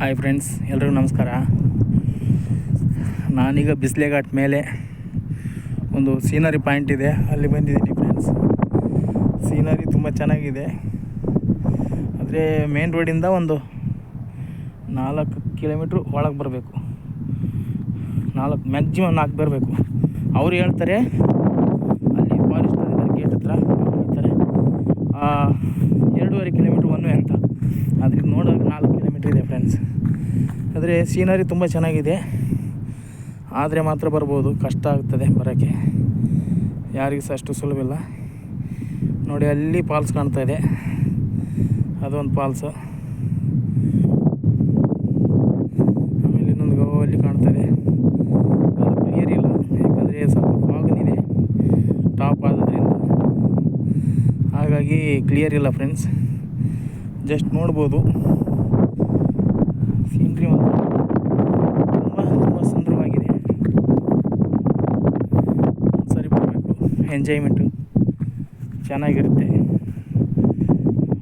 Hi friends ಎಲ್ರಿಗೂ ನಮಸ್ಕಾರ. ನಾನೀಗ ಬಿಸ್ಲೆ ಘಾಟ್ ಮೇಲೆ ಒಂದು ಸೀನರಿ ಪಾಯಿಂಟ್ ಇದೆ. ಅಲ್ಲಿ ಬಂದಿದ್ದೀನಿ ಫ್ರೆಂಡ್ಸ್ ಸೀನರಿ ತುಂಬ ಚೆನ್ನಾಗಿದೆ. ಆದರೆ ಮೇನ್ ರೋಡಿಂದ ಒಂದು ನಾಲ್ಕು ಕಿಲೋಮೀಟ್ರ್ ಒಳಗೆ ಬರಬೇಕು. ನಾಲ್ಕು ಮ್ಯಾಕ್ಸಿಮಮ್ ನಾಲ್ಕು ಬರಬೇಕು. ಅವ್ರು ಹೇಳ್ತಾರೆ, ಅಲ್ಲಿ ಫಾರೆಸ್ಟ್ ಗೇಟ್ ಹತ್ರ ಹೇಳ್ತಾರೆ ಆ, ಎರಡೂವರೆ ಕಿಲೋಮೀಟ್ರ್ ಒನ್ ವೇ ಅಂತ ಅದ್ರಿಂದ ನೋಡೋಕೆ ನಾಲ್ಕು ಕಿಲೋಮೀಟ್ರ್ ಇದೆ ಫ್ರೆಂಡ್ಸ್ ಆದರೆ ಸೀನರಿ ತುಂಬ ಚೆನ್ನಾಗಿದೆ. ಆದರೆ ಮಾತ್ರ ಬರ್ಬೋದು. ಕಷ್ಟ ಆಗ್ತದೆ ಬರೋಕ್ಕೆ. ಯಾರಿಗೂ ಸಹ ಅಷ್ಟು ಸುಲಭ ಇಲ್ಲ ನೋಡಿ, ಅಲ್ಲಿ ಫಾಲ್ಸ್ ಕಾಣ್ತಾ ಇದೆ. ಅದೊಂದು ಫಾಲ್ಸು ಆಮೇಲೆ ಇನ್ನೊಂದು ಗೋವಾ ಅಲ್ಲಿ ಕಾಣ್ತಾ ಇದೆ. ಅದು ಕ್ಲಿಯರ್ ಇಲ್ಲ. ಯಾಕಂದರೆ ಸ್ವಲ್ಪ ಫಾಗನಿದೆ ಟಾಪ್ ಆದ್ರಿಂದ ಹಾಗಾಗಿ ಕ್ಲಿಯರ್ ಇಲ್ಲ ಫ್ರೆಂಡ್ಸ್ ಜಸ್ಟ್ ನೋಡ್ಬೋದು ಸೀನ್ರಿ ಮಾತ್ರ ತುಂಬ ತುಂಬ ಸುಂದರವಾಗಿದೆ ಸರಿ ಬರಬೇಕು ಎಂಜಾಯ್ಮೆಂಟು ಚೆನ್ನಾಗಿರುತ್ತೆ.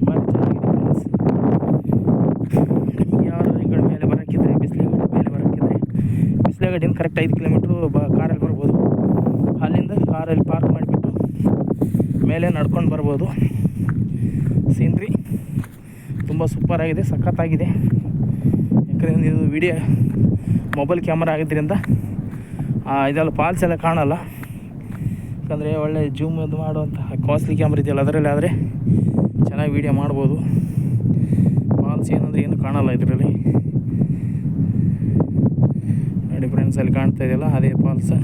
ಭಾರಿ ಚೆನ್ನಾಗಿದೆ ಮೇಲೆ ಮೇಲೆ ಕರೆಕ್ಟ್ ಐದು ಕಿಲೋಮೀಟ್ರು ಬ ಕಾರಲ್ಲಿ ಬರ್ಬೋದು. ಅಲ್ಲಿಂದ ಕಾರಲ್ಲಿ ಪಾರ್ಕ್ ಮಾಡಿಬಿಟ್ಟು ಮೇಲೆ ನಡ್ಕೊಂಡು ಬರ್ಬೋದು. ಸೀನ್ರಿ ತುಂಬ ಸೂಪರಾಗಿದೆ ಸಖತ್ತಾಗಿದೆ. ಯಾಕಂದರೆ ಇದು ವಿಡಿಯೋ ಮೊಬೈಲ್ ಕ್ಯಾಮ್ರಾ ಆಗಿದ್ದರಿಂದ ಇದೆಲ್ಲ ಫಾಲ್ಸ್ ಎಲ್ಲ ಕಾಣಲ್ಲ. ಯಾಕಂದರೆ ಒಳ್ಳೆ ಜೂಮ್ ಅದು ಮಾಡುವಂತಹ ಕಾಸ್ಟ್ಲಿ ಕ್ಯಾಮ್ರ ಇದೆಯಲ್ಲ, ಅದರಲ್ಲಿ ಆದರೆ ಚೆನ್ನಾಗಿ ವೀಡಿಯೋ ಮಾಡ್ಬೋದು. ಫಾಲ್ಸ್ ಏನಂದರೆ ಏನು ಕಾಣಲ್ಲ ಇದರಲ್ಲಿ. ನೋಡಿ ಫ್ರೆಂಡ್ಸ್ ಅಲ್ಲಿ ಕಾಣ್ತಾ ಇದೆಯಲ್ಲ, ಅದೇ ಫಾಲ್ಸ್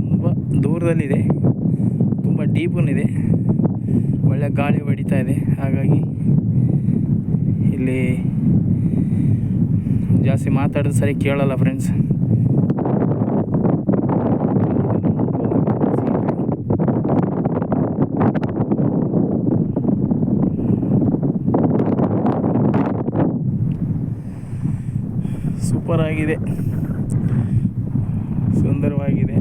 ತುಂಬ ದೂರದಲ್ಲಿದೆ, ತುಂಬ ಡೀಪನಿದೆ ಒಳ್ಳೆ ಗಾಳಿ ಹೊಡಿತಾ ಇದೆ, ಹಾಗಾಗಿ ಇಲ್ಲಿ ಜಾಸ್ತಿ ಮಾತಾಡೋದು ಸರಿ ಕೇಳಲ್ಲ ಫ್ರೆಂಡ್ಸ್ ಸೂಪರ್ ಆಗಿದೆ. ಸುಂದರವಾಗಿದೆ.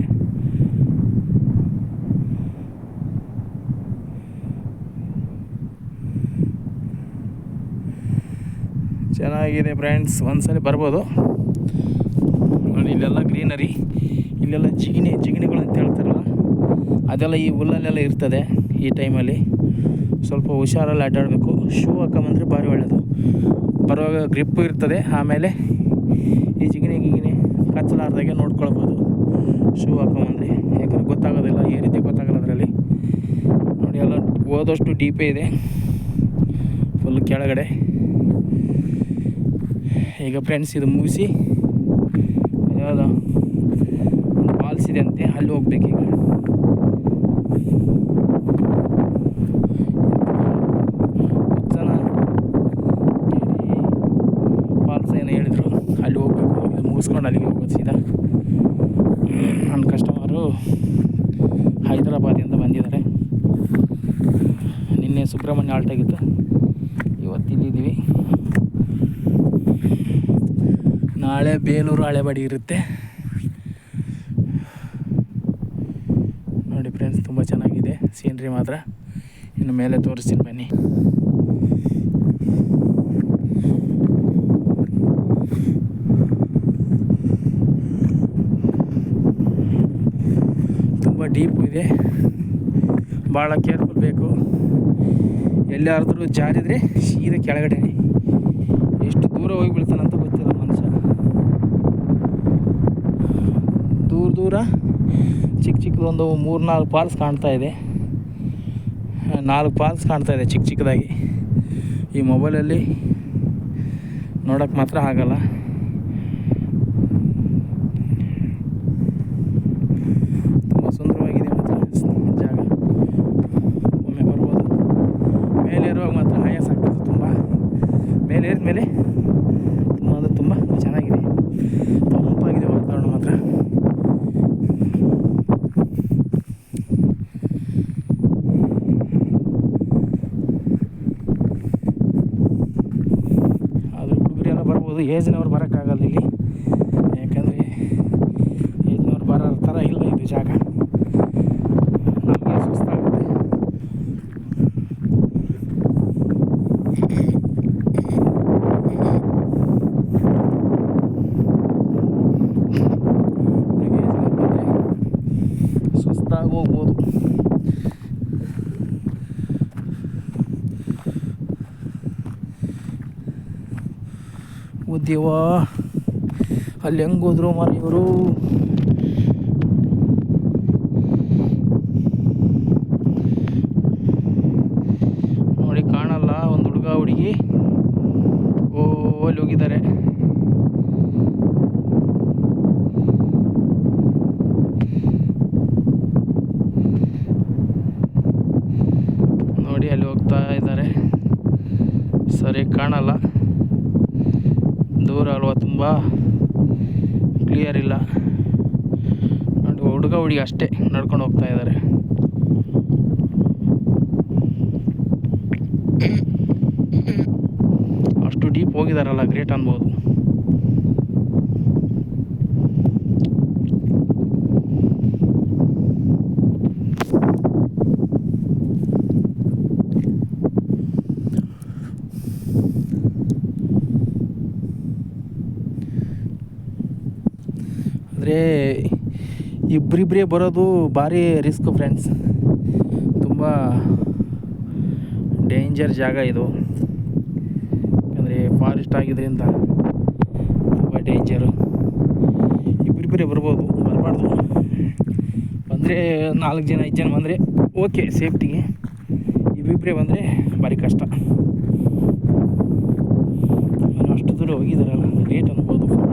ಚೆನ್ನಾಗಿದೆ ಫ್ರೆಂಡ್ಸ್ ಒಂದ್ಸಲಿ ಬರ್ಬೋದು. ನೋಡಿ, ಇಲ್ಲೆಲ್ಲ ಗ್ರೀನರಿ ಇಲ್ಲೆಲ್ಲ ಜಿಗಿಣಿ, ಜಿಗಿಣಿಗಳು ಅಂತ ಹೇಳ್ತಾರಲ್ಲ, ಅದೆಲ್ಲ ಈ ಹುಲ್ಲಲ್ಲೆಲ್ಲ ಇರ್ತದೆ ಈ ಟೈಮಲ್ಲಿ ಸ್ವಲ್ಪ ಹುಷಾರಲ್ಲಿ ಅಡ್ಡಾಡಬೇಕು. ಶೂ ಹಾಕೊಂಬಂದ್ರೆ ಭಾರಿ ಒಳ್ಳೆಯದು ಬರುವಾಗ ಗ್ರಿಪ್ಪು ಇರ್ತದೆ, ಆಮೇಲೆ ಈ ಜಿಗಿಣಿ, ಗಿಗಿಣಿ ಕಚ್ಚಲಾರ್ದಾಗೆ ನೋಡ್ಕೊಳ್ಬೋದು. ಶೂ ಹಾಕೊಂಬಂದ್ರೆ. ಯಾಕಂದ್ರೆ ಗೊತ್ತಾಗೋದಿಲ್ಲ, ಈ ರೀತಿ ಗೊತ್ತಾಗಲ್ಲ ಅದರಲ್ಲಿ. ನೋಡಿ, ಎಲ್ಲ ಹೋದಷ್ಟು ಡೀಪೇ ಇದೆ. ಫುಲ್ ಕೆಳಗಡೆ. ಈಗ ಫ್ರೆಂಡ್ಸ್ ಇದು ಮುಗಿಸಿ, ಯಾವುದೋ ಒಂದು ಫಾಲ್ಸ್ ಇದೆ ಅಂತೆ, ಅಲ್ಲಿ ಹೋಗ್ಬೇಕೀಗ ಫಾಲ್ಸ್ ಏನೋ ಹೇಳಿದರು ಅಲ್ಲಿ ಹೋಗ್ಬೇಕು. ಇದು ಮುಗಿಸ್ಕೊಂಡು ಅಲ್ಲಿಗೆ ಹೋಗೋದು ಸೀದಾ. ನನ್ನ ಕಸ್ಟಮರು ಹೈದರಾಬಾದಿಂದ ಬಂದಿದ್ದಾರೆ. ನಿನ್ನೆ ಸುಬ್ರಹ್ಮಣ್ಯ ಆಲ್ಟಾಗಿತ್ತು ಇವತ್ತು ಇಲ್ಲಿದ್ದೀವಿ. ನಾಳೆ ಬೇಲೂರು ಹಳೆಬಾಡಿ ಇರುತ್ತೆ. ನೋಡಿ ಫ್ರೆಂಡ್ಸ್ ತುಂಬ ಚೆನ್ನಾಗಿದೆ. ಸೀನ್ರಿ ಮಾತ್ರ. ಇನ್ನು ಮೇಲೆ ತೋರಿಸ್ತೀನಿ ಬನ್ನಿ. ತುಂಬ ಡೀಪು ಇದೆ. ಭಾಳ ಕೇರ್ಫುಲ್ ಬೇಕು. ಎಲ್ಲಾದ್ರೂ ಜಾರಿದರೆ ಸೀದಾ ಕೆಳಗಡೆ ಎಷ್ಟು ದೂರ ಹೋಗಿ ದೂರ ದೂರ. ಚಿಕ್ಕ ಚಿಕ್ಕದೊಂದು ಮೂರು ನಾಲ್ಕು ಪಾಲ್ಸ್ ಕಾಣ್ತಾ ಇದೆ. ನಾಲ್ಕು ಪಾಲ್ಸ್ ಕಾಣ್ತಾ ಇದೆ ಚಿಕ್ಕ ಚಿಕ್ಕದಾಗಿ. ಈ ಮೊಬೈಲಲ್ಲಿ ನೋಡೋಕ್ಕೆ ಮಾತ್ರ ಆಗಲ್ಲ. ತುಂಬ ಸುಂದರವಾಗಿದೆ ಮಾತ್ರ ಜಾಗ. ಒಮ್ಮೆ ಬರ್ಬೋದು. ಮೇಲೆ ಇರುವಾಗ ಮಾತ್ರ ಆಯಾಸ ಆಗ್ತದೆ ತುಂಬ. ಮೇಲೆ ಏರಿದ ಮೇಲೆ ತುಂಬ ಅಂದರೆ ತುಂಬ ಇರ್ಬೋದು ಏಜ್ನವ್ರು ಬರೋಕ್ಕಾಗಲ್ಲ ಇಲ್ಲಿ. ಯಾಕಂದರೆ ಏಜ್ನವ್ರು ಬರೋ ಥರ ಇಲ್ಲ ಇದು ಜಾಗ. ನಮಗೆ ಸುಸ್ತಾಗುತ್ತೆ. ಸುಸ್ತಾಗಿ ಹೋಗ್ಬೋದು. ದೇವ ಅಲ್ಲಿ ಹೆಂಗೆ ಹೋದ್ರು ಮರ ಇವರು ನೋಡಿ ಕಾಣಲ್ಲ ಒಂದು ಹುಡುಗ ಹುಡುಗಿ ಓ ಅಲ್ಲಿ ಹೋಗಿದ್ದಾರೆ ನೋಡಿ ಅಲ್ಲಿ ಹೋಗ್ತಾ ಇದ್ದಾರೆ ಸರಿ ಕಾಣಲ್ಲ ದೂರ ಅಲ್ವಾ ತುಂಬ ಕ್ಲಿಯರ್ ಇಲ್ಲ. ನೋಡಿ ಹುಡುಗ ಹುಡುಗಿ ಅಷ್ಟೇ ನಡ್ಕೊಂಡು ಹೋಗ್ತಾ ಇದ್ದಾರೆ ಅಷ್ಟು ಡೀಪ್ ಹೋಗಿದಾರಲ್ಲ ಗ್ರೇಟ್ ಅನ್ಬೋದು ಅಂದರೆ ಇಬ್ಬರಿಬ್ಬರೇ ಬರೋದು ಭಾರಿ ರಿಸ್ಕ್ ಫ್ರೆಂಡ್ಸ್. ತುಂಬ ಡೇಂಜರ್ ಜಾಗ ಇದು. ಯಾಕಂದರೆ ಫಾರೆಸ್ಟ್ ಆಗಿದ್ದರಿಂದ ತುಂಬ ಡೇಂಜರು. ಇಬ್ಬರಿಬ್ಬರೇ ಬರ್ಬೋದು, ಬರಬಾರ್ದು. ಬಂದರೆ ನಾಲ್ಕು ಜನ, ಐದು ಜನ ಬಂದರೆ ಓಕೆ, ಸೇಫ್ಟಿಗೆ. ಇಬ್ಬಿಬ್ಬರೇ ಬಂದರೆ ಭಾರಿ ಕಷ್ಟ. ಅಷ್ಟು ದೂರ ಹೋಗಿದ್ದಾರಲ್ಲ ಲೇಟ್ ಅನ್ಬೋದು.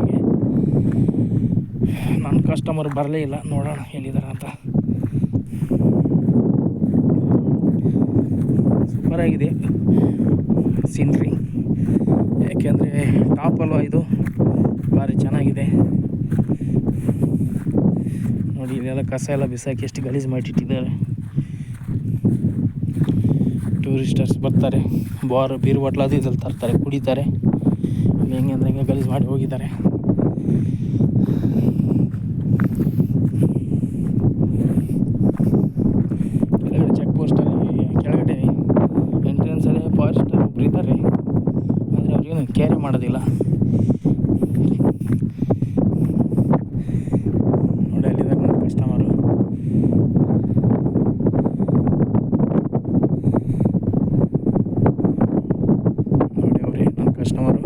ಕಸ್ಟಮರ್ ಬರಲೇ ಇಲ್ಲ, ನೋಡೋಣ ಎಲ್ಲಿದ್ದಾರೆ ಅಂತ. ಸೂಪರ್ ಆಗಿದೆ. ಸೀನ್ರಿ ಯಾಕೆಂದರೆ ಟಾಪ್ ಅಲ್ವಾ ಇದು? ಭಾರಿ ಚೆನ್ನಾಗಿದೆ. ನೋಡಿ, ಇಲ್ಲೆಲ್ಲ ಕಸ ಎಲ್ಲ ಬಿಸಾಕಿ ಎಷ್ಟು ಗಲೀಜು ಮಾಡಿಟ್ಟಿದ್ದಾರೆ ಟೂರಿಸ್ಟರ್ಸ್ ಬರ್ತಾರೆ. ಬಾರ್ ಬೀರು ಬಾಟ್ಲ್ ಅದು ಇದ್ರಲ್ಲಿ ತರ್ತಾರೆ, ಕುಡಿತಾರೆ. ಹೆಂಗೆ ಅಂದ್ರೆ ಹೆಂಗೆ ಗಲೀಜು ಮಾಡಿ ಹೋಗಿದ್ದಾರೆ. ಮಾಡೋದಿಲ್ಲ. ನೋಡಿ ಅಲ್ಲಿದ್ದಾರೆ ನನ್ನ ಕಸ್ಟಮರು ನೋಡಿ ಅವರೇ ನನ್ನ ಕಸ್ಟಮರು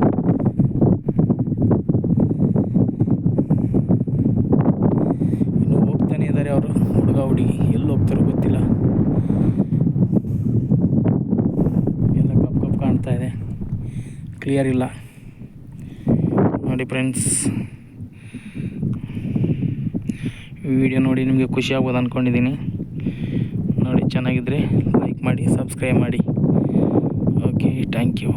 ಇನ್ನು ಹೋಗ್ತಾನೆ ಇದ್ದಾರೆ ಅವರು, ಹುಡುಗ, ಹುಡುಗಿ. ಎಲ್ಲಿ ಹೋಗ್ತಾರೋ ಗೊತ್ತಿಲ್ಲ. ಎಲ್ಲ ಕಪ್ ಕಪ್ ಕಾಣ್ತಾ ಇದೆ. ಕ್ಲಿಯರ್ ಇಲ್ಲ. ನೋಡಿ ಫ್ರೆಂಡ್ಸ್ ವಿಡಿಯೋ ನೋಡಿ ನಿಮಗೆ ಖುಷಿ ಆಗ್ಬೋದು ಅಂದ್ಕೊಂಡಿದ್ದೀನಿ ನೋಡಿ ಚೆನ್ನಾಗಿದ್ದರೆ ಲೈಕ್ ಮಾಡಿ ಸಬ್ಸ್ಕ್ರೈಬ್ ಮಾಡಿ. Okay thank you